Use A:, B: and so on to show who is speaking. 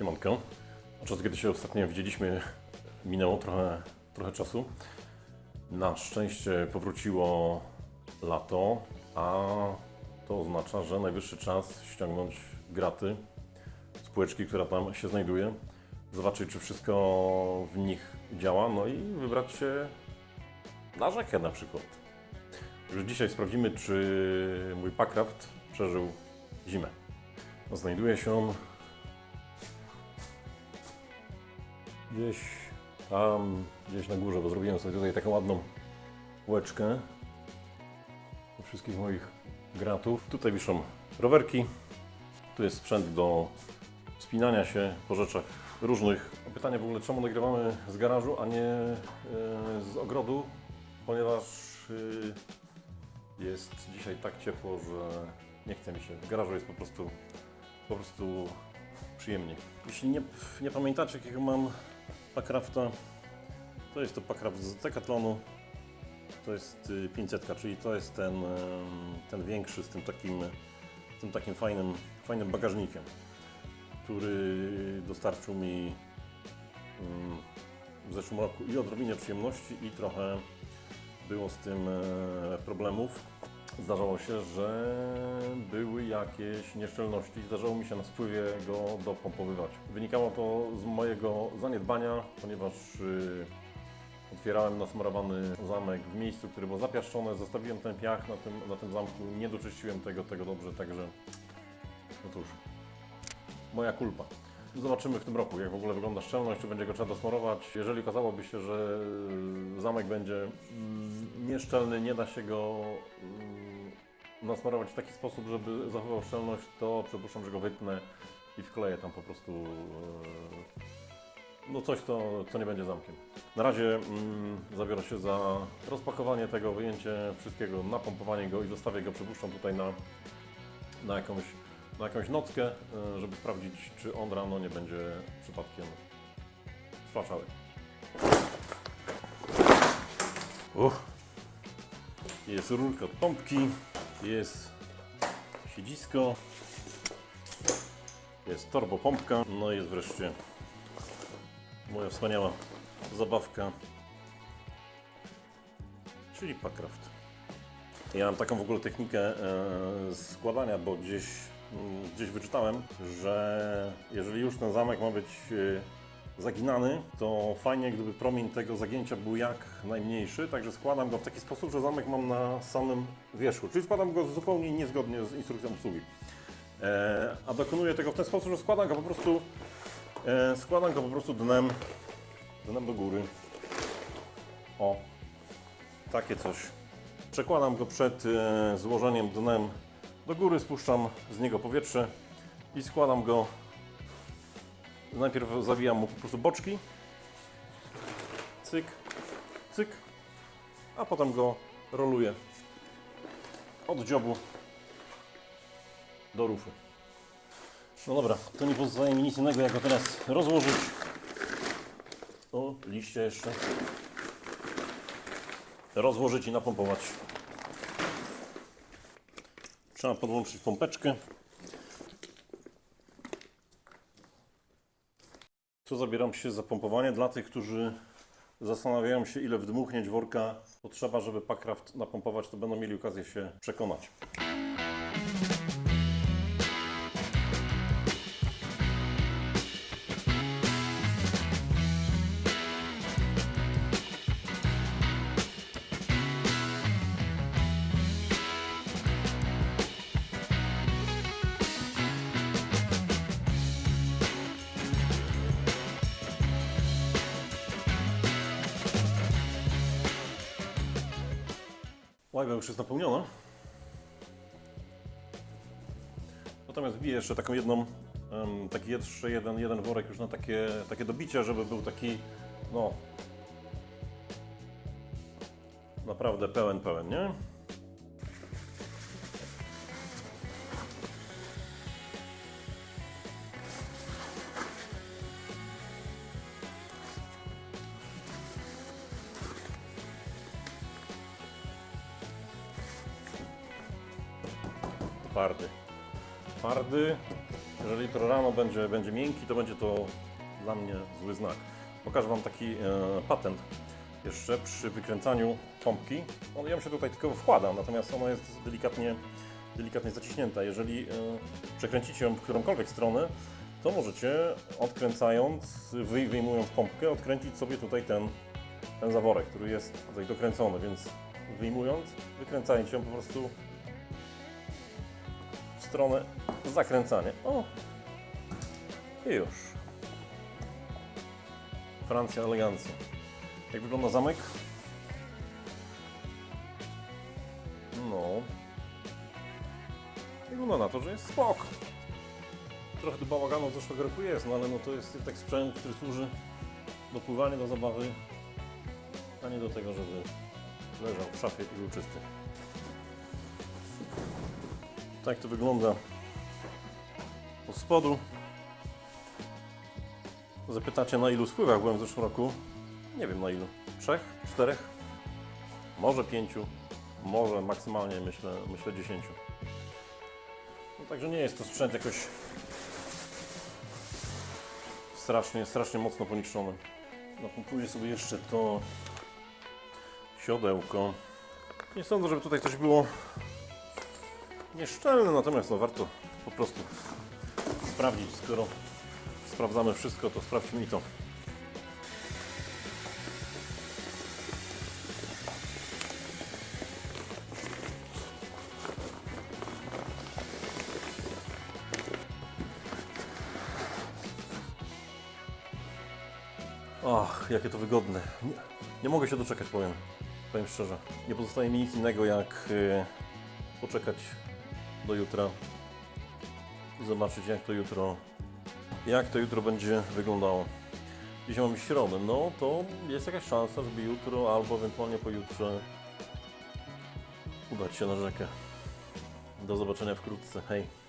A: Siemanko. Od kiedy się ostatnio widzieliśmy, minęło trochę, trochę czasu. Na szczęście powróciło lato, a to oznacza, że najwyższy czas ściągnąć graty z półeczki, która tam się znajduje, zobaczyć, czy wszystko w nich działa, no i wybrać się na rzekę na przykład. Już dzisiaj sprawdzimy, czy mój Packraft przeżył zimę. Znajduje się on gdzieś tam, gdzieś na górze, bo zrobiłem sobie tutaj taką ładną półeczkę do wszystkich moich gratów. Tutaj wiszą rowerki, tu jest sprzęt do wspinania się po rzeczach różnych. Pytanie w ogóle, czemu nagrywamy z garażu, a nie e, z ogrodu, ponieważ e, jest dzisiaj tak ciepło, że nie chce mi się. W garażu jest po prostu, po prostu przyjemniej. Jeśli nie, nie pamiętacie, jakiego mam Packrafta, to jest to Packraft z Decathlonu. To jest y, 500, czyli to jest ten, ten większy z tym takim, z tym takim fajnym, fajnym bagażnikiem, który dostarczył mi mm, w zeszłym roku i odrobinę przyjemności i trochę było z tym e, problemów. Zdarzało się, że były jakieś nieszczelności. Zdarzało mi się na spływie go dopompowywać. Wynikało to z mojego zaniedbania, ponieważ y, otwierałem nasmarowany zamek w miejscu, które było zapiaszczone, zostawiłem ten piach na tym, na tym zamku, nie doczyściłem tego, tego dobrze, także no cóż, moja kulpa. Zobaczymy w tym roku, jak w ogóle wygląda szczelność, czy będzie go trzeba dosmarować. Jeżeli okazałoby się, że y, zamek będzie mm, nieszczelny, nie da się go mm, nasmarować w taki sposób, żeby zachował szczelność, to przypuszczam, że go wytnę i wkleję tam po prostu y, no coś, co, co nie będzie zamkiem. Na razie mm, zabiorę się za rozpakowanie tego, wyjęcie wszystkiego, napompowanie go i zostawię go, przypuszczam tutaj na, na jakąś na jakąś nockę, e, żeby sprawdzić, czy on rano nie będzie przypadkiem sfaczały. Uch. Jest rurka od pompki, jest siedzisko, jest turbopompka, no i jest wreszcie moja wspaniała zabawka, czyli Packraft. Ja mam taką w ogóle technikę e, składania, bo gdzieś, mm, gdzieś wyczytałem, że jeżeli już ten zamek ma być e, zaginany, to fajnie gdyby promień tego zagięcia był jak najmniejszy, także składam go w taki sposób, że zamek mam na samym wierzchu, czyli składam go zupełnie niezgodnie z instrukcją obsługi. E, a dokonuję tego w ten sposób, że składam go po prostu e, składam go po prostu dnem, dnem do góry. O, takie coś. Przekładam go przed e, złożeniem dnem do góry, spuszczam z niego powietrze i składam go. Najpierw zawijam mu po prostu boczki. Cyk, cyk, a potem go roluję od dziobu do rufy. No dobra, to nie pozostaje mi nic innego, jak go teraz rozłożyć. O, liście jeszcze rozłożyć i napompować. Trzeba podłączyć pompeczkę. Tu zabieram się za pompowanie dla tych, którzy zastanawiają się, ile wdmuchnięć worka potrzeba, żeby Packraft napompować, to będą mieli okazję się przekonać. Łajba już jest napełniona. Natomiast wbiję jeszcze taką jedną, taki jeszcze jeden, jeden worek już na takie, takie dobicie, żeby był taki, no, naprawdę pełen, pełen, nie? Twardy. Twardy, Jeżeli jutro rano będzie, będzie miękki, to będzie to dla mnie zły znak. Pokażę Wam taki e, patent jeszcze przy wykręcaniu pompki. On ją się tutaj tylko wkłada, natomiast ona jest delikatnie, delikatnie zaciśnięta. Jeżeli e, przekręcicie ją w którąkolwiek stronę, to możecie odkręcając, wy, wyjmując pompkę, odkręcić sobie tutaj ten, ten zaworek, który jest tutaj dokręcony, więc wyjmując, wykręcając ją po prostu stronę zakręcania. O! I już. Francja elegancja. Jak wygląda zamek? No. Wygląda na to, że jest spok. Trochę do bałaganu z zeszłego roku jest, no ale no to jest tak sprzęt, który służy do pływania, do zabawy, a nie do tego, żeby leżał w szafie i był czysty. Tak to wygląda od spodu. Zapytacie na ilu spływach byłem w zeszłym roku? Nie wiem na ilu. Trzech? Czterech? Może pięciu? Może maksymalnie myślę, myślę dziesięciu. No, także nie jest to sprzęt jakoś strasznie, strasznie mocno poniszczony. Napompuję sobie jeszcze to siodełko. Nie sądzę, żeby tutaj coś było nieszczelne, natomiast no, warto po prostu sprawdzić, skoro sprawdzamy wszystko, to sprawdźmy i to. Ach, jakie to wygodne. Nie, nie mogę się doczekać, powiem. Powiem szczerze. Nie pozostaje mi nic innego, jak e, poczekać do jutra i zobaczyć, jak to jutro, jak to jutro będzie wyglądało. Dzisiaj mamy środę, no to jest jakaś szansa, żeby jutro albo ewentualnie pojutrze udać się na rzekę. Do zobaczenia wkrótce. Hej.